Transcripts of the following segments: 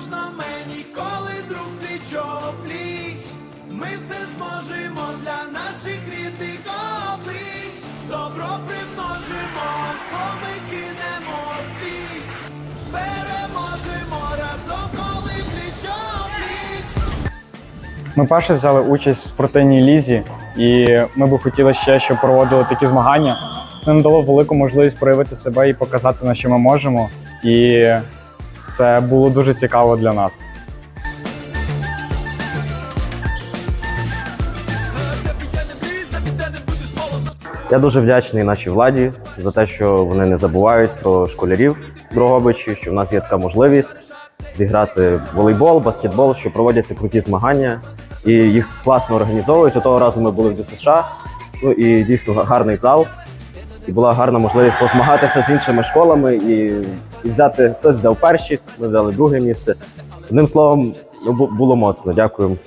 можна мені, коли друг пліч пліч. Ми все зможемо для наших рідних облич. Добро примножимо, зло ми кинемо в піч. Переможемо разом, коли пліч пліч. Ми перше взяли участь в спортивній лізі, і ми би хотіли ще, щоб проводили такі змагання. Це нам дало велику можливість проявити себе і показати, на що ми можемо. І це було дуже цікаво для нас. Я дуже вдячний нашій владі за те, що вони не забувають про школярів Дрогобичі, що в нас є така можливість зіграти волейбол, баскетбол, що проводяться круті змагання, і їх класно організовують. Того разу ми були в ДЮСШ, ну і дійсно гарний зал. І була гарна можливість позмагатися з іншими школами і, і взяти хтось взяв першість, ми взяли друге місце. Одним словом, ну, було моцно. Дякую.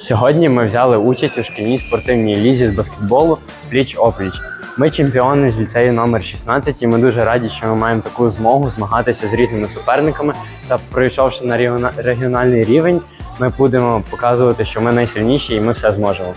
Сьогодні ми взяли участь у шкільній спортивній лізі з баскетболу пліч опліч. Ми чемпіони з ліцею номер 16 і ми дуже раді, що ми маємо таку змогу змагатися з різними суперниками. Та пройшовши на регіональний рівень, ми будемо показувати, що ми найсильніші і ми все зможемо.